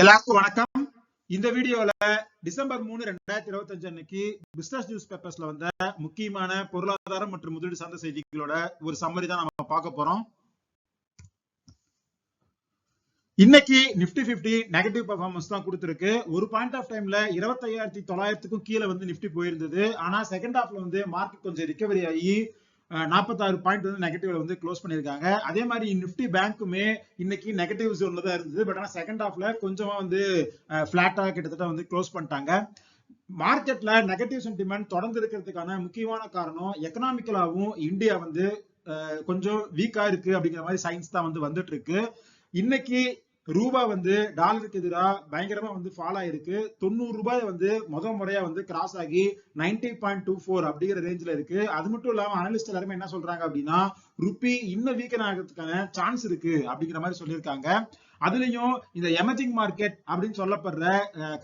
எல்லாருக்கும் வணக்கம். இந்த வீடியோல டிசம்பர் மூணு ரெண்டாயிரத்தி இருபத்தி அஞ்சு அன்னைக்கு பிசினஸ் நியூஸ் பேப்பர்ஸ்ல வந்த முக்கியமான பொருளாதாரம் மற்றும் முதலீடு சார்ந்த செய்திகளோட ஒரு சம்மரி தான் நம்ம பார்க்க போறோம். இன்னைக்கு நிப்டி பிப்டி நெகட்டிவ் பர்ஃபார்மன்ஸ் தான் கொடுத்துருக்கு. ஒரு பாயிண்ட் ஆஃப் டைம்ல இருபத்தையாயிரத்தி தொள்ளாயிரத்துக்கும் கீழே வந்து நிப்டி போயிருந்தது. ஆனா செகண்ட் ஹாஃப்ல வந்து மார்க்கெட் கொஞ்சம் ரிகவரி ஆகி நாற்பத்தாறு பாயிண்ட் வந்து நெகட்டிவ்ல வந்து க்ளோஸ் பண்ணியிருக்காங்க. அதே மாதிரி நிப்டி பேங்க்குமே இன்னைக்கு நெகட்டிவ் ஜோன்ல தான் இருந்தது. பட் ஆனால் செகண்ட் ஹாஃப்ல கொஞ்சமா வந்து பிளாட்டா கிட்டத்தட்ட வந்து க்ளோஸ் பண்ணிட்டாங்க. மார்க்கெட்ல நெகட்டிவ் சென்டிமெண்ட் தொடர்ந்து இருக்கிறதுக்கான முக்கியமான காரணம் எக்கனாமிக்கலாவும் இந்தியா வந்து கொஞ்சம் வீக்கா இருக்கு அப்படிங்கிற மாதிரி சயின்ஸ் தான் வந்து வந்துட்டு இருக்கு. இன்னைக்கு ரூபா வந்து டாலருக்கு எதிராக பயங்கரமா வந்து ஃபால் ஆயிருக்கு. தொண்ணூறு ரூபாய் வந்து முத முறையா வந்து கிராஸ் ஆகி நைன்டி பாயிண்ட் டூ ஃபோர் அப்படிங்கிற ரேஞ்சில் இருக்கு. அது மட்டும் இல்லாம அனலிஸ்ட் எல்லாருமே என்ன சொல்றாங்க அப்படின்னா ருப்பி இன்னும் வீக்கன் ஆகிறதுக்கான சான்ஸ் இருக்கு அப்படிங்கிற மாதிரி சொல்லியிருக்காங்க. அதுலயும் இந்த எமர்ஜிங் மார்க்கெட் அப்படின்னு சொல்லப்படுற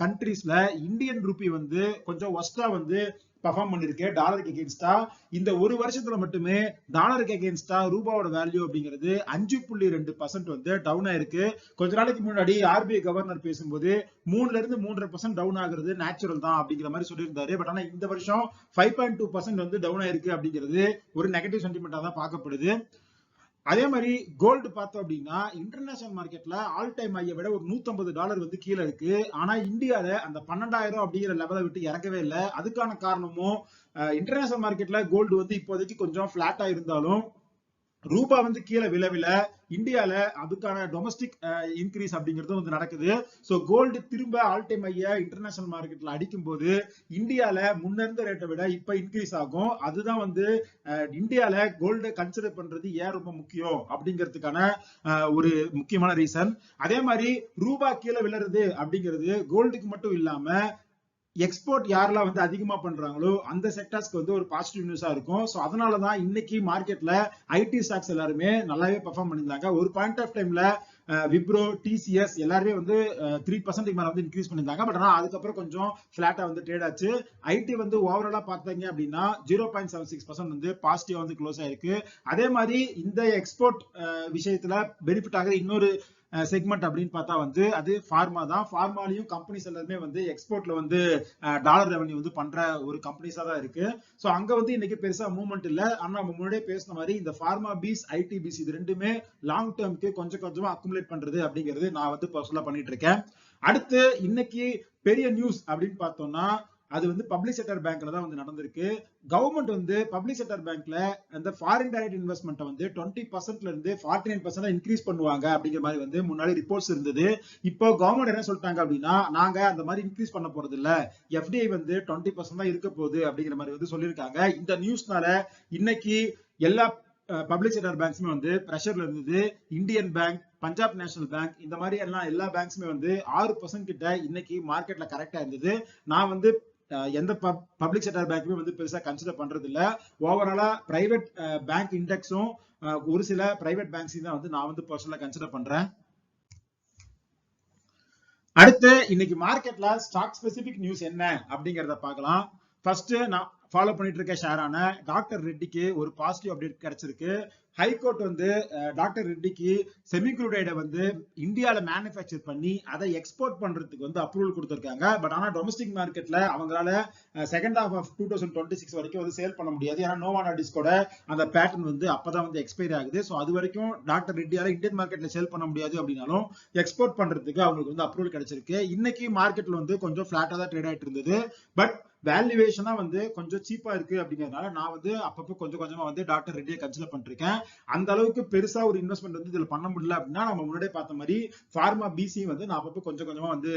கண்ட்ரீஸ்ல இந்தியன் ருப்பி வந்து கொஞ்சம் ஒஸ்டா வந்து பர்ஃபார்ம் பண்ணிருக்கு டாலருக்கு எகேன்ஸ்டா இந்த ஒரு வருஷத்துல மட்டுமே டாலருக்கு எகேன்ஸ்டா ரூபாவோட வேல்யூ அப்படிங்கிறது அஞ்சு புள்ளி ரெண்டு பர்சன்ட் வந்து டவுன் ஆயிருக்கு. கொஞ்ச நாளைக்கு முன்னாடி ஆர்பிஐ கவர்னர் பேசும்போது மூணுல இருந்து மூன்றரை பர்சன்ட் டவுன் ஆகுறது நேச்சுரல் தான் அப்படிங்கிற மாதிரி சொல்லியிருந்தாரு. பட் ஆனா இந்த வருஷம் ஃபைவ் பாயிண்ட் டூ பர்சன்ட் வந்து டவுன் ஆயிருக்கு அப்படிங்கிறது ஒரு நெகட்டிவ் சென்டிமெண்டா தான் பார்க்கப்படுது. அதே மாதிரி கோல்டு பார்த்தோம் அப்படின்னா இன்டர்நேஷனல் மார்க்கெட்ல ஆல் டைம் ஐயை விட ஒரு நூத்தம்பது டாலர் வந்து கீழே இருக்கு. ஆனா இந்தியால அந்த பன்னெண்டாயிரம் அப்படிங்கிற லெவலை விட்டு இறங்கவே இல்லை. அதுக்கான காரணமும் இன்டர்நேஷனல் மார்க்கெட்ல கோல்டு வந்து இப்போதைக்கு கொஞ்சம் பிளாட்டா இருந்தாலும் ரூபா வந்து கீழே விழவில இந்தியால அதுக்கான டொமஸ்டிக் இன்க்ரீஸ் அப்படிங்கிறது வந்து நடக்குது. ஸோ கோல்டு திரும்ப ஆல் டைம் ஐயா இன்டர்நேஷனல் மார்க்கெட்ல அடிக்கும் போது இந்தியால முன்னிருந்த ரேட்டை விட இப்ப இன்க்ரீஸ் ஆகும். அதுதான் வந்து இந்தியால கோல்டு கன்சிடர் பண்றது ஏன் ரொம்ப முக்கியம் அப்படிங்கிறதுக்கான ஒரு முக்கியமான ரீசன் அதே மாதிரி ரூபா கீழே விழுறது அப்படிங்கிறது கோல்டுக்கு மட்டும் இல்லாம எக்ஸ்போர்ட் யாரெல்லாம் வந்து அதிகமா பண்றாங்களோ அந்த செக்டர்ஸ்க்கு வந்து ஒரு பாசிட்டிவ் நியூஸா இருக்கும். ஸோ அதனாலதான் இன்னைக்கு மார்க்கெட்ல ஐடி ஸ்டாக்ஸ் எல்லாருமே நல்லாவே பெர்ஃபார்ம் பண்ணியிருந்தாங்க. ஒரு பாயிண்ட் ஆஃப் டைம்ல விப்ரோ டிசிஎஸ் எல்லாருமே வந்து த்ரீ பர்சன்ட் மேல வந்து இன்க்ரீஸ் பண்ணியிருந்தாங்க. பட் ஆனால் அதுக்கப்புறம் கொஞ்சம் ஃபிளாட்டா வந்து ட்ரேட் ஆச்சு. ஐடி வந்து ஓவராலா பார்த்தீங்க அப்படின்னா zero point seven six percent வந்து பாசிட்டிவா வந்து க்ளோஸ் ஆயிருக்கு. அதே மாதிரி இந்த எக்ஸ்போர்ட் விஷயத்துல பெனிஃபிட் ஆகிற இன்னொரு செக்மெண்ட் அப்படின்னு பார்த்தா வந்து அது ஃபார்மா தான். ஃபார்மாலையும் கம்பெனிஸ் எல்லாருமே வந்து எக்ஸ்போர்ட்ல வந்து டாலர் ரெவன்யூ வந்து பண்ற ஒரு கம்பெனிஸா தான் இருக்கு. ஸோ அங்க வந்து இன்னைக்கு பெருசா மூவ்மெண்ட் இல்ல. ஆனா நம்ம முன்னாடியே பேசின மாதிரி இந்த ஃபார்மா பீஸ் ஐடி பீஸ் இது ரெண்டுமே லாங் டேர்ம்க்கு கொஞ்சம் கொஞ்சமா அக்குமுலேட் பண்றது அப்படிங்கிறது நான் வந்து பர்சனலா பண்ணிட்டு இருக்கேன். அடுத்து இன்னைக்கு பெரிய நியூஸ் அப்படின்னு பார்த்தோம்னா அது வந்து பப்ளிக் செக்டர் பேங்க்ல தான் வந்து நடந்திருக்கு. கவர்மெண்ட் வந்து பப்ளிக் செக்டர் பேங்க்ல அந்த ஃபாரின் டைரக்ட் இன்வெஸ்ட்மெண்ட்டை வந்து டுவெண்ட்டி பர்சன்ட்ல இருந்து ஃபார்ட்டி நைன் பர்சன்ட் இன்க்ரீஸ் பண்ணுவாங்க அப்படிங்கிற மாதிரி வந்து முன்னாடி ரிப்போர்ட்ஸ் இருந்தது. இப்போ கவர்மெண்ட் என்ன சொல்லிட்டாங்க அப்படின்னா நாங்க அந்த மாதிரி இன்க்ரீஸ் பண்ண போறது இல்ல. எஃப்டிஐ வந்து டுவெண்ட்டி பர்சன்ட் தான் இருக்க போகுது அப்படிங்கிற மாதிரி வந்து சொல்லியிருக்காங்க. இந்த நியூஸ்னால இன்னைக்கு எல்லா பப்ளிக் செக்டர் பேங்க்ஸுமே வந்து ப்ரெஷர்ல இருந்தது. Indian bank Punjab national bank இந்த மாதிரி எல்லாம் எல்லா பேங்க்ஸுமே வந்து ஆறு பர்சன்ட் கிட்ட இன்னைக்கு மார்க்கெட்ல கரெக்டா இருந்தது. நான் வந்து எந்த பப்ளிக் செக்டர் பேங்க்குமே வந்து பெருசா கன்சிடர் பண்றது இல்ல ஓவராலா பிரைவேட் பேங்க் இண்டெக்ஸும் ஒரு சில பிரைவேட் பேங்க்ஸையும் தான் வந்து நான் வந்து பர்சனலா கன்சிடர் பண்றேன். அடுத்து இன்னைக்கு மார்க்கெட்ல ஸ்டாக் ஸ்பெசிபிக் நியூஸ் என்ன அப்படிங்கறத பார்க்கலாம். ஃபர்ஸ்ட் நான் ஃபாலோ பண்ணிட்டு இருக்க ஷேரான. டாக்டர் ரெட்டிக்கு ஒரு பாசிட்டிவ் அப்டேட் கிடைச்சிருக்கு. ஹைகோர்ட் வந்து டாக்டர் ரெட்டிக்கு செமிக்ளூடைடை வந்து இந்தியாவில் மேனுஃபேக்சர் பண்ணி அதை எக்ஸ்போர்ட் பண்றதுக்கு வந்து அப்ரூவல் கொடுத்துருக்காங்க. பட் ஆனால் டொமஸ்டிக் மார்க்கெட்ல அவங்களால second half of two thousand twenty six வரைக்கும் வந்து சேல் பண்ண முடியாது. ஏன்னா நோவானா டிஸ்கோட அந்த பேட்டர்ன் வந்து அப்பதான் வந்து எக்ஸ்பைரி ஆகுது. ஸோ அது வரைக்கும் டாக்டர் ரெட்டியால இந்தியன் மார்க்கெட்ல சேல் பண்ண முடியாது அப்படின்னாலும் எக்ஸ்போர்ட் பண்றதுக்கு அவங்களுக்கு வந்து அப்ரூவல் கிடைச்சிருக்கு. இன்னைக்கு மார்க்கெட்ல வந்து கொஞ்சம் ஃப்ளாட்டாக தான் ட்ரேட் ஆயிட்டு இருந்தது பட் வேல்யூவேஷனா வந்து கொஞ்சம் சீப்பா இருக்கு அப்படிங்கறதுனால நான் வந்து அப்பப்போ கொஞ்சம் கொஞ்சமா வந்து டாக்டர் ரெட்டியை கன்சிடர் பண்ணிருக்கேன் அந்த அளவுக்கு பெருசா ஒரு இன்வெஸ்ட்மெண்ட் வந்து இதுல பண்ண முடியல அப்படின்னா நம்ம முன்னாடியே பார்த்த மாதிரி ஃபார்மா பிசி வந்து நான் அப்பப்போ கொஞ்சம் கொஞ்சமா வந்து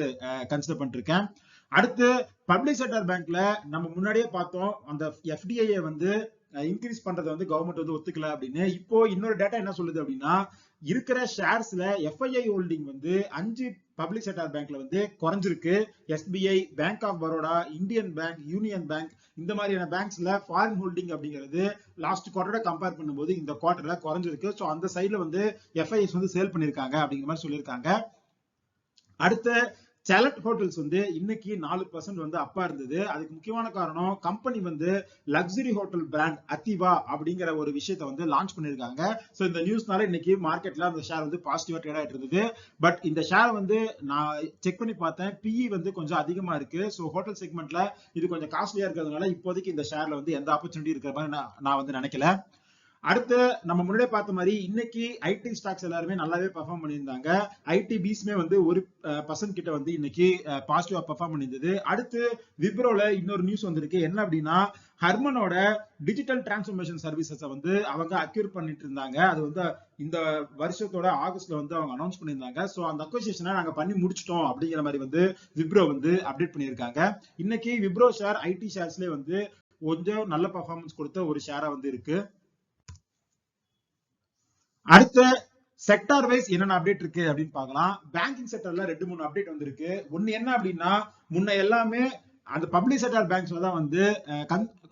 கன்சிடர் பண்ணிருக்கேன் அடுத்து பப்ளிக் செக்டர் பேங்க்ல நம்ம முன்னாடியே பார்த்தோம் அந்த எஃப்டிஐ வந்து இன்க்ரீஸ் பண்றதை வந்து கவர்மெண்ட் வந்து ஒத்துக்கல அப்படின்னு. இப்போ இன்னொரு டேட்டா என்ன சொல்லுது அப்படின்னா இருக்கிற ஷேர்ஸ்ல எஃப்ஐஐ ஹோல்டிங் வந்து அஞ்சு பப்ளிக் செக்டர் பேங்க்ல வந்து குறைஞ்சிருக்கு. SBI bank of Baroda Indian bank union bank இந்த மாதிரியான பேங்க்ஸ்ல ஃபாரின் ஹோல்டிங் அப்படிங்கிறது லாஸ்ட் குவார்டரோட கம்பேர் பண்ணும்போது இந்த குவார்டர்ல குறைஞ்சிருக்கு. ஸோ அந்த சைட்ல வந்து எஃப்ஐஎஸ் வந்து சேல் பண்ணிருக்காங்க அப்படிங்கிற மாதிரி சொல்லியிருக்காங்க. அடுத்த சேலட் ஹோட்டல்ஸ் வந்து இன்னைக்கு நாலு பர்சன்ட் வந்து அப்பா இருந்தது. அதுக்கு முக்கியமான காரணம் கம்பெனி வந்து லக்ஸரி ஹோட்டல் பிராண்ட் அத்திவா அப்படிங்கிற ஒரு விஷயத்த வந்து லான்ச் பண்ணிருக்காங்க ஸோ இந்த நியூஸ்னால இன்னைக்கு மார்க்கெட்ல அந்த ஷேர் வந்து பாசிட்டிவா ட்ரேட் ஆயிட்டு இருந்தது. பட் இந்த ஷேர் வந்து நான் செக் பண்ணி பார்த்தேன். பிஇ வந்து கொஞ்சம் அதிகமா இருக்கு. ஸோ ஹோட்டல் செக்மெண்ட்ல இது கொஞ்சம் காஸ்ட்லியா இருக்கிறதுனால இப்போதைக்கு இந்த ஷேர்ல வந்து எந்த ஆப்பர்ச்சுனிட்டி இருக்கிற மாதிரி நான் நான் வந்து நினைக்கல. அடுத்து நம்ம முன்னாடியே பார்த்த மாதிரி இன்னைக்கு ஐடி ஸ்டாக்ஸ் எல்லாருமே நல்லாவே பெர்ஃபார்ம் பண்ணியிருந்தாங்க. ஐடி பீஸ்மே வந்து ஒரு பர்சன்ட் கிட்ட வந்து இன்னைக்கு பாசிட்டிவா பெர்ஃபார்ம் பண்ணியிருந்தது. அடுத்து விப்ரோல இன்னொரு நியூஸ் வந்திருக்கு. என்ன அப்படின்னா ஹர்மனோட டிஜிட்டல் டிரான்ஸ்ஃபர்மேஷன் சர்வீசஸ் வந்து அவங்க அக்யூர் பண்ணிட்டு இருந்தாங்க அது வந்து இந்த வருஷத்தோட ஆகஸ்ட்ல வந்து அவங்க அனௌன்ஸ் பண்ணியிருந்தாங்க. ஸோ அந்த அக்வசிஷனை நாங்க பண்ணி முடிச்சிட்டோம் அப்படிங்கிற மாதிரி வந்து விப்ரோ வந்து அப்டேட் பண்ணியிருக்காங்க. இன்னைக்கு விப்ரோ ஷேர் ஐடி ஷேர்ஸ்லேயே வந்து கொஞ்சம் நல்ல பர்ஃபார்மன்ஸ் கொடுத்த ஒரு ஷேரா வந்து இருக்கு. அடுத்த செக்டார் வைஸ் என்னென்ன அப்டேட் இருக்கு அப்படின்னு பார்க்கலாம். பேங்கிங் செக்டர்ல ரெண்டு மூணு அப்டேட் வந்திருக்கு. ஒன்னு என்ன அப்படின்னா முன்ன எல்லாமே அந்த பப்ளிக் செக்டர் பேங்க்ஸ்ல தான் வந்து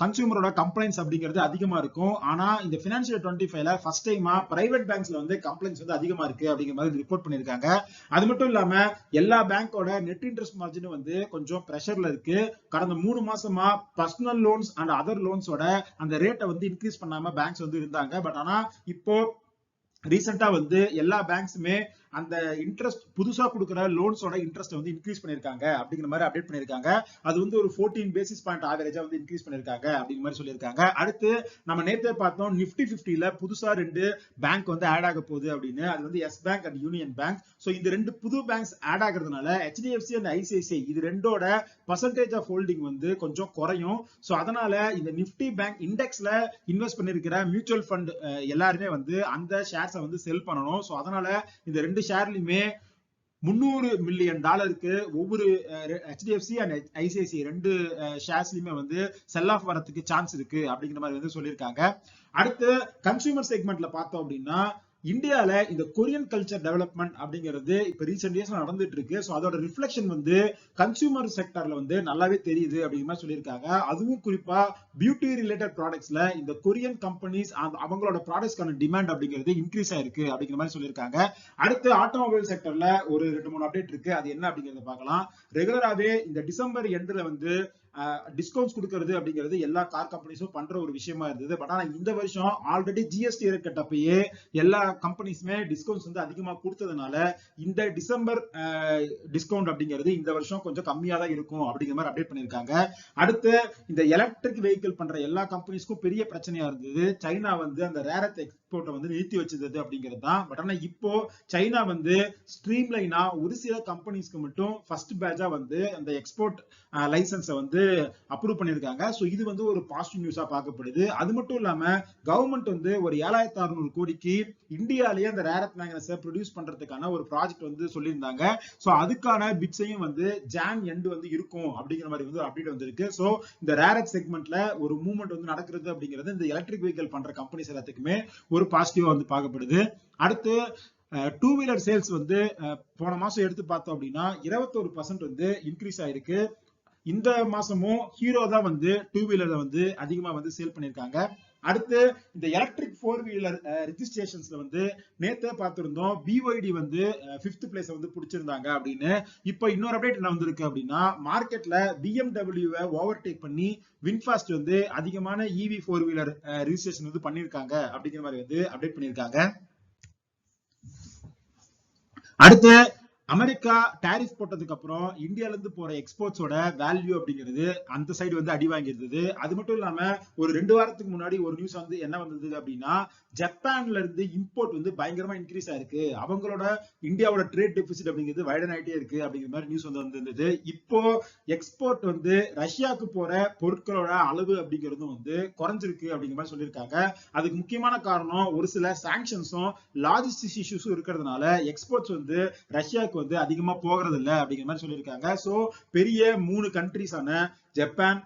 கன்சியூமரோட கம்ப்ளைண்ட்ஸ் அப்படிங்கிறது அதிகமா இருக்கும். ஆனா இந்த பினான்சியல் டுவெண்ட்டி ஃபைவ்ல ஃபர்ஸ்ட் டைமா பிரைவேட் பேங்க்ஸ்ல வந்து கம்ப்ளைண்ட்ஸ் வந்து அதிகமா இருக்கு அப்படிங்கிற மாதிரி ரிப்போர்ட் பண்ணிருக்காங்க அது மட்டும் இல்லாம எல்லா பேங்கோட நெட் இன்ட்ரெஸ்ட் மார்ஜின் வந்து கொஞ்சம் ப்ரெஷர்ல இருக்கு. கடந்த மூணு மாசமா பர்சனல் லோன்ஸ் அண்ட் அதர் லோன்ஸோட அந்த ரேட்டை வந்து இன்க்ரீஸ் பண்ணாம பேங்க்ஸ் வந்து இருந்தாங்க. பட் ஆனா இப்போ ரீசெண்டா வந்து எல்லா பேங்க்ஸுமே அந்த இன்ட்ரெஸ்ட் புதுசா கொடுக்குற லோன்ஸோட இன்ட்ரெஸ்ட் வந்து இன்க்ரீஸ் பண்ணிருக்காங்க அப்படிங்கிற மாதிரி அப்டேட் பண்ணிருக்காங்க அது வந்து ஒரு ஃபோர்டீன் பேசிஸ் பாயிண்ட் ஆவரேஜா வந்து இன்க்ரீஸ் பண்ணிருக்காங்க அப்படிங்கிற மாதிரி சொல்லியிருக்காங்க. அடுத்து நம்ம நேத்தே பார்த்தோம் நிப்டி பிப்டில புதுசா ரெண்டு பேங்க் வந்து ஆட் ஆக போகுது அப்படின்னு. அது வந்து yes bank and union bank so இந்த ரெண்டு புது பேங்க்ஸ் ஆட் ஆகுறதுனால ஹெச்டிஎஃப்சி அண்ட் ஐசிஐசிஐ இது ரெண்டோட பர்சன்டேஜ் ஆஃப் ஹோல்டிங் வந்து கொஞ்சம் குறையும். ஸோ அதனால இந்த நிப்டி பேங்க் இண்டெக்ஸ்ல இன்வெஸ்ட் பண்ணிருக்கிற மியூச்சுவல் ஃபண்ட் எல்லாருமே வந்து அந்த ஷேர்ஸை வந்து செல் பண்ணணும். ஸோ அதனால இந்த ரெண்டு ஷேர்லயுமே முந்நூறு மில்லியன் டாலருக்கு ஒவ்வொரு ஹெச்டிஎஃப்சி அண்ட் ஐசிஐசி ரெண்டு ஷேர்ஸ்லயுமே வந்து செல் ஆஃப் வரத்துக்கு சான்ஸ் இருக்கு அப்படிங்கிற மாதிரி வந்து சொல்லியிருக்காங்க. அடுத்து கன்சூமர் செக்மெண்ட்ல பார்த்தோம் அப்படின்னா இந்தியால இந்த கொரியன் கல்ச்சர் டெவலப்மெண்ட் அப்படிங்கிறது இப்ப ரீசெண்ட் இயர்ஸ்ல நடந்துட்டு இருக்கு ஸோ அதோட ரிஃப்ளெக்ஷன் வந்து கன்சியூமர் செக்டர்ல வந்து நல்லாவே தெரியுது அப்படிங்கிற மாதிரி சொல்லியிருக்காங்க. அதுவும் குறிப்பா பியூட்டி ரிலேட்டட் ப்ராடக்ட்ஸ்ல இந்த கொரியன் கம்பெனிஸ் அவங்களோட ப்ராடக்ட்ஸ்க்கான டிமாண்ட் அப்படிங்கிறது இன்க்ரீஸ் ஆயிருக்கு அப்படிங்கிற மாதிரி சொல்லியிருக்காங்க. அடுத்து ஆட்டோமொபைல் செக்டர்ல ஒரு ரெண்டு மூணு அப்டேட் இருக்கு. அது என்ன அப்படிங்கறத பார்க்கலாம். ரெகுலராகவே இந்த டிசம்பர் எண்ட்ல வந்து டிஸ்கவுண்ட்ஸ் கொடுக்கறது அப்படிங்கிறது எல்லா கார் கம்பெனிஸும் பண்ற ஒரு விஷயமா இருந்தது. பட் ஆனா இந்த வருஷம் ஆல்ரெடி ஜிஎஸ்டி இருக்கட்டப்பயே எல்லா கம்பெனிஸுமே டிஸ்கவுண்ட்ஸ் வந்து அதிகமா கொடுத்ததுனால இந்த டிசம்பர் டிஸ்கவுண்ட் அப்படிங்கிறது இந்த வருஷம் கொஞ்சம் கம்மியா தான் இருக்கும் அப்படிங்கிற மாதிரி அப்டேட் பண்ணிருக்காங்க அடுத்து இந்த எலக்ட்ரிக் வெஹிக்கிள் பண்ற எல்லா கம்பெனிஸ்க்கும் பெரிய பிரச்சனையா இருந்தது. சைனா வந்து அந்த ரேரத் எக்ஸ்போர்ட்டை வந்து நிறுத்தி வச்சிருந்தது அப்படிங்கிறது தான். பட் ஆனால் இப்போ சைனா வந்து ஸ்ட்ரீம் லைனா ஒரு சில கம்பெனிஸ்க்கு மட்டும் ஃபர்ஸ்ட் பேட்சா வந்து அந்த எக்ஸ்போர்ட் லைசன்ஸை வந்து அப்ரூவ் பண்ணிருக்காங்க ஸோ இது வந்து ஒரு பாசிட்டிவ் நியூஸா பார்க்கப்படுது. அது மட்டும் இல்லாம கவர்மெண்ட் வந்து ஒரு ஏழாயிரத்தி அறுநூறு கோடிக்கு இந்தியாலேயே அந்த ரேரத் மேக்னஸை ப்ரொடியூஸ் பண்றதுக்கான ஒரு ப்ராஜெக்ட் வந்து சொல்லியிருந்தாங்க. சோ அதுக்கான பிட்ஸையும் வந்து ஜான் எண்டு வந்து இருக்கும் அப்படிங்கிற மாதிரி வந்து அப்டேட் வந்திருக்கு. சோ இந்த ரேரத் செக்மெண்ட்ல ஒரு மூவ்மெண்ட் வந்து நடக்கிறது அப்படிங்கிறது இந்த எலக்ட்ரிக் வெஹிக்கல் பண்ற கம்பெனிஸ் எல்லாத்துக்குமே ஒரு பாசிட்டிவா வந்து பார்க்கப்படுது. அடுத்து டூ வீலர் சேல்ஸ் வந்து போன மாசம் எடுத்து பார்த்தோம் அப்படின்னா இருபத்தோரு பர்சன்ட் வந்து இன்க்ரீஸ் ஆயிருக்கு. இந்த மாசமும் ஹீரோ தான் வந்து டூ வீலர்ல வந்து அதிகமா வந்து சேல் பண்ணிருக்காங்க அடுத்து இந்த எலக்ட்ரிக் ஃபோர் வீலர் ரிஜிஸ்ட்ரேஷன்ஸ்ல வந்து நேத்தே பார்த்திருந்தோம் பிஒய்டி வந்து பிப்த் பிளேஸ் வந்து பிடிச்சிருந்தாங்க அப்படின்னு. இப்போ இன்னொரு அப்டேட் என்ன வந்திருக்கு அப்படின்னா மார்க்கெட்ல பிஎம்டபிள்யூவை ஓவர் டேக் பண்ணி வின்ஃபாஸ்ட் வந்து அதிகமான இவி ஃபோர் வீலர் ரிஜிஸ்ட்ரேஷன் வந்து பண்ணியிருக்காங்க அப்படிங்கிற மாதிரி வந்து அப்டேட் பண்ணியிருக்காங்க. அடுத்து அமெரிக்கா டாரிஃப் போட்டதுக்கு அப்புறம் இந்தியால இருந்து போற எக்ஸ்போர்ட்ஸோட வேல்யூ அப்படிங்கிறது அந்த சைடு வந்து அடி வாங்கியிருந்தது. அது மட்டும் இல்லாம ஒரு ரெண்டு வாரத்துக்கு முன்னாடி ஒரு நியூஸ் வந்து என்ன வந்தது அப்படின்னா ஜப்பான்ல இருந்து இம்போர்ட் வந்து பயங்கரமா இன்க்ரீஸ் ஆயிருக்கு. அவங்களோட இந்தியாவோட ட்ரேட் டெபிசிட் அப்படிங்கிறது வைடன் ஆயிட்டே இருக்கு அப்படிங்கிற மாதிரி நியூஸ் வந்து வந்திருந்தது. இப்போ எக்ஸ்போர்ட் வந்து ரஷ்யாவுக்கு போற பொருட்களோட அளவு அப்படிங்கிறதும் வந்து குறைஞ்சிருக்கு அப்படிங்கிற மாதிரி சொல்லியிருக்காங்க. அதுக்கு முக்கியமான காரணம் ஒரு சில சாங்ஷன்ஸும் லாஜிஸ்டிக்ஸ் இஷ்யூஸும் இருக்கிறதுனால எக்ஸ்போர்ட்ஸ் வந்து ரஷ்யாவுக்கு வந்து அதிகமா போகிறது இல்லை அப்படிங்கிற மாதிரி சொல்லியிருக்காங்க. சோ பெரிய மூணு கண்ட்ரிஸான ஜப்பான்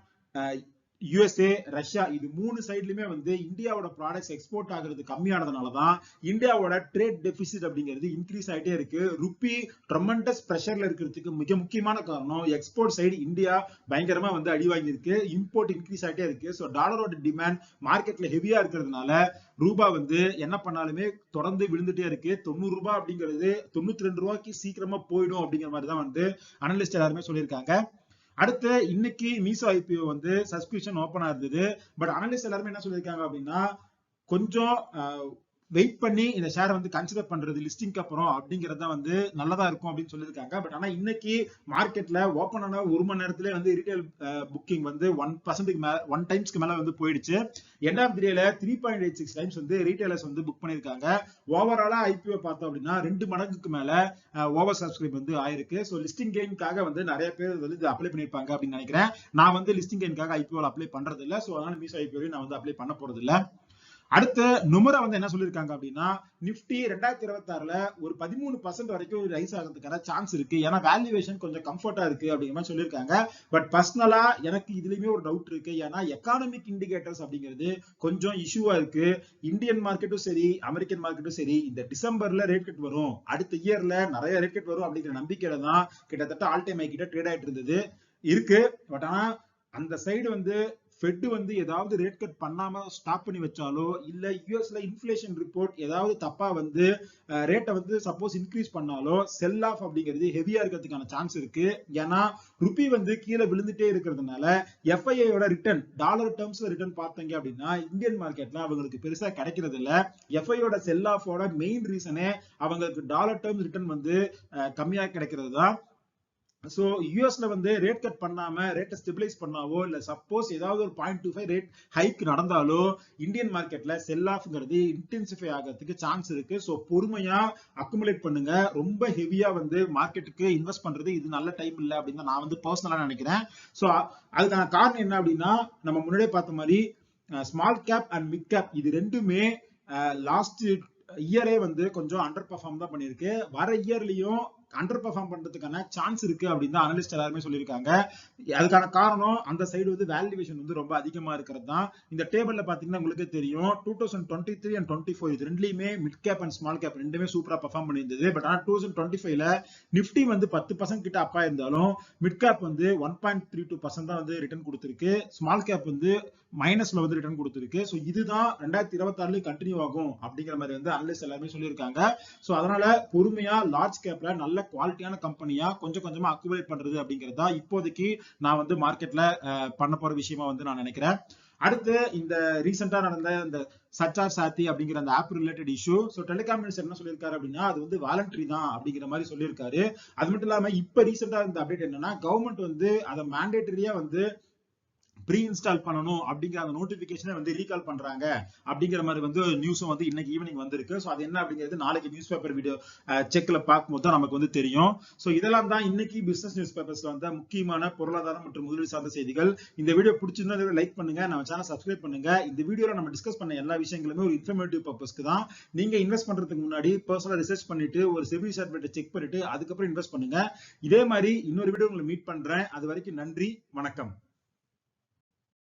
யுஎஸ்ஏ ரஷ்யா இது மூணு சைட்லயுமே வந்து இந்தியாவோட ப்ராடக்ட்ஸ் எக்ஸ்போர்ட் ஆகுறது கம்மியானதுனால தான் இந்தியாவோட ட்ரேட் டெபிசிட் அப்படிங்கிறது இன்க்ரீஸ் ஆகிட்டே இருக்கு. ருப்பி ட்ரமண்டஸ் ப்ரெஷர்ல இருக்கிறதுக்கு மிக முக்கியமான காரணம் எக்ஸ்போர்ட் சைடு இந்தியா பயங்கரமா வந்து அடி வாங்கியிருக்கு. இம்போர்ட் இன்க்ரீஸ் ஆகிட்டே இருக்கு. ஸோ டாலரோட டிமாண்ட் மார்க்கெட்ல ஹெவியா இருக்கிறதுனால ரூபா வந்து என்ன பண்ணாலுமே தொடர்ந்து விழுந்துட்டே இருக்கு. தொண்ணூறு ரூபாய் அப்படிங்கிறது தொண்ணூத்தி ரெண்டு ரூபாய்க்கு சீக்கிரமா போயிடும் அப்படிங்கிற மாதிரி தான் வந்து அனலிஸ்ட் எல்லாருமே சொல்லியிருக்காங்க. அடுத்து இன்னைக்கு மீசோ ஐபிஓ வந்து சப்ஸ்கிரிப்ஷன் ஓப்பனா இருந்தது. பட் அனலிஸ்ட் எல்லாருமே என்ன சொல்லியிருக்காங்க அப்படின்னா கொஞ்சம் வெயிட் பண்ணி இந்த ஷேரை வந்து கன்சிடர் பண்றது லிஸ்டிங்க்கு அப்புறம் அப்படிங்கறத வந்து நல்லதா இருக்கும் அப்படின்னு சொல்லியிருக்காங்க. பட் ஆனா இன்னைக்கு மார்க்கெட்ல ஓப்பன் ஆன ஒரு மணி நேரத்துல வந்து ரீட்டைல் புக்கிங் வந்து ஒன் பர்சன்ட்டுக்கு மேல ஒன் டைம்ஸ்க்கு மேல வந்து போயிடுச்சு. எண்ட் ஆஃப் டேல three point eight six times வந்து ரீட்டைலர்ஸ் வந்து புக் பண்ணிருக்காங்க ஓவராலா ஐபிஓ பார்த்தோம் அப்படின்னா ரெண்டு மடங்குக்கு மேல ஓவர் சப்ஸ்கிரைப் வந்து ஆயிருக்கு. ஸோ லிஸ்டிங் கெயின்காக வந்து நிறைய பேர் வந்து இது அப்ளை பண்ணிருப்பாங்க அப்படின்னு நினைக்கிறேன். நான் வந்து லிஸ்டிங் கெயின்காக ஐபிஓல அப்ளை பண்றது இல்லை ஸோ அதனால மீசோ ஐபிஓ நான் வந்து அப்ளை பண்ண போறது இல்லை அடுத்து நுமரா வந்து என்ன சொல்லியிருக்காங்க அப்படின்னா நிப்டி ரெண்டாயிரத்தி இருபத்தி ஆறுல ஒரு பதிமூணு பர்சன்ட் வரைக்கும் ரைஸ் ஆகிறதுக்கான சான்ஸ் இருக்கு. ஏன்னா வேல்யூவேஷன் கொஞ்சம் கம்ஃபர்டா இருக்கு அப்படிங்கிற மாதிரி சொல்லியிருக்காங்க. பட் பர்சனலா எனக்கு இதுலயுமே ஒரு டவுட் இருக்கு. ஏன்னா எக்கானமிக் இண்டிகேட்டர்ஸ் அப்படிங்கிறது கொஞ்சம் இஷ்யூவா இருக்கு. இந்தியன் மார்க்கெட்டும் சரி அமெரிக்கன் மார்க்கெட்டும் சரி இந்த டிசம்பர்ல ரேட் கட் வரும். அடுத்த இயர்ல நிறைய ரேட் கட் வரும் அப்படிங்கிற நம்பிக்கையில தான் கிட்டத்தட்ட ஆல் டைம் கிட்ட ட்ரேட் ஆயிட்டு இருந்தது. இருக்கு. பட் ஆனா அந்த சைடு வந்து ஃபெட் வந்து ஏதாவது ரேட் கட் பண்ணாம ஸ்டாப் பண்ணி வச்சாலோ இல்ல யூஎஸ்ல இன்ஃபிளேஷன் ரிப்போர்ட் ஏதாவது தப்பா வந்து ரேட்டை வந்து சப்போஸ் இன்க்ரீஸ் பண்ணாலோ செல் ஆஃப் அப்படிங்கிறது ஹெவியா இருக்கிறதுக்கான சான்ஸ் இருக்கு. ஏன்னா ருபி வந்து கீழே விழுந்துட்டே இருக்கிறதுனால எஃப்ஐயோட ரிட்டர்ன் டாலர் டேர்ம்ஸ்ல ரிட்டர்ன் பார்த்தீங்க அப்படின்னா இந்தியன் மார்க்கெட்ல அவங்களுக்கு பெருசா கிடைக்கிறது இல்ல. எஃப்ஐயோட செல் ஆஃபோட மெயின் ரீசனே அவங்களுக்கு டாலர் டேர்ம்ஸ் ரிட்டர்ன் வந்து கம்மியா கிடைக்கிறது தான். ஸோ யூஎஸ்ல வந்து ரேட் கட் பண்ணாம ரேட்டை ஸ்டெபிலைஸ் பண்ணாவோ இல்ல சப்போஸ் ஏதாவது ஒரு point two five rate hike நடந்தாலோ Indian மார்க்கெட்ல செல் ஆஃப்ங்கிறது இன்டென்சிஃபை ஆகிறதுக்கு சான்ஸ் இருக்கு. ஸோ பொறுமையா அக்குமுலேட் பண்ணுங்க. ரொம்ப ஹெவியா வந்து மார்க்கெட்டுக்கு இன்வெஸ்ட் பண்றது இது நல்ல டைம் இல்லை அப்படின்னு நான் வந்து பர்சனலா நினைக்கிறேன். ஸோ அதுக்கான காரணம் என்ன அப்படின்னா நம்ம முன்னாடியே பார்த்த மாதிரி small cap and mid cap இது ரெண்டுமே லாஸ்ட் இயரே வந்து கொஞ்சம் அண்டர் பர்ஃபார்ம் தான் பண்ணியிருக்கு. வர இயர்லயும் அண்டர் பெர்ஃபார்ம் பண்றதுக்கான சான்ஸ் இருக்கு அப்படின்னு தான் அனலிஸ்ட் எல்லாருமே சொல்லியிருக்காங்க. அதுக்கான காரணம் அந்த சைடு வந்து வேல்யூவேஷன் வந்து ரொம்ப அதிகமா இருக்கிறது தான். இந்த டேபிள்ல பாத்தீங்கன்னா உங்களுக்கு தெரியும் two thousand twenty three and twenty four இது ரெண்டுலயுமே mid cap and small cap ரெண்டுமே சூப்பரா பெர்ஃபார்ம் பண்ணியிருந்தது. பட் ஆனால் டூ தௌசண்ட் டுவெண்ட்டி ஃபைவ்ல நிப்டி வந்து பத்து பர்சன்ட் கிட்ட அப்பா இருந்தாலும் மிட் கேப் வந்து one point three two percent தான் வந்து ரிட்டர்ன் கொடுத்துருக்கு. ஸ்மால் கேப் வந்து மைனஸ்ல வந்து ரிட்டர்ன் கொடுத்துருக்கு. ஸோ இதுதான் ரெண்டாயிரத்தி இருபத்தி ஆறுலயும் கண்டினியூ ஆகும் அப்படிங்கிற மாதிரி வந்து அனலிஸ்ட் எல்லாருமே சொல்லியிருக்காங்க. ஸோ அதனால பொறுமையா லார்ஜ் கேப்ல நல்ல குவாலிட்டியான கம்பெனியா கொஞ்சம் கொஞ்சமா அக்குமுலேட் பண்றது அப்படிங்கிறதா இப்போதைக்கு நான் வந்து மார்க்கெட்ல பண்ண போற விஷயமா வந்து நான் நினைக்கிறேன். அடுத்து இந்த ரீசெண்டா நடந்த இந்த சச்சார் சாத்தி அப்படிங்கிற அந்த app related issue so telecom minister என்ன சொல்லியிருக்காரு அப்படின்னா அது வந்து வாலண்டரி தான் அப்படிங்கிற மாதிரி சொல்லியிருக்காரு. அது மட்டும் இல்லாம இப்ப ரீசெண்டா இந்த அப்டேட் என்னன்னா கவர்மெண்ட் வந்து அதை மேண்டேட்டரியா வந்து ப்ரீ இன்ஸ்டால் பண்ணணும் அப்படிங்கிற அந்த நோட்டிபிகேஷனை வந்து ரீகால் பண்றாங்க. அப்படிங்கிற மாதிரி வந்து நியூஸும் வந்து இன்னைக்கு ஈவினிங் வந்திருக்கு. ஸோ அது என்ன அப்படிங்கிறது நாளைக்கு நியூஸ் பேப்பர் வீடியோ செக்ல பார்க்கும்போது தான் நமக்கு வந்து தெரியும். ஸோ இதெல்லாம் தான் இன்னைக்கு பிசினஸ் நியூஸ் பேப்பர்ஸ்ல வந்த முக்கியமான பொருளாதாரம் மற்றும் முதலீடு சார்ந்த செய்திகள். இந்த வீடியோ பிடிச்சிருந்தா லைக் பண்ணுங்க. நம்ம சேனல் சப்ஸ்கிரைப் பண்ணுங்க. இந்த வீடியோல நம்ம டிஸ்கஸ் பண்ண எல்லா விஷயங்களுமே ஒரு இன்ஃபர்மேட்டிவ் பர்பஸ்க்கு தான். நீங்க இன்வெஸ்ட் பண்றதுக்கு முன்னாடி பர்சனலா ரிசர்ச் பண்ணிட்டு ஒரு செபி சர்டிஃபிகேட் செக் பண்ணிட்டு அதுக்கப்புறம் இன்வெஸ்ட் பண்ணுங்க. இதே மாதிரி இன்னொரு வீடியோ உங்களை மீட் பண்றேன். அது வரைக்கும் நன்றி. வணக்கம்.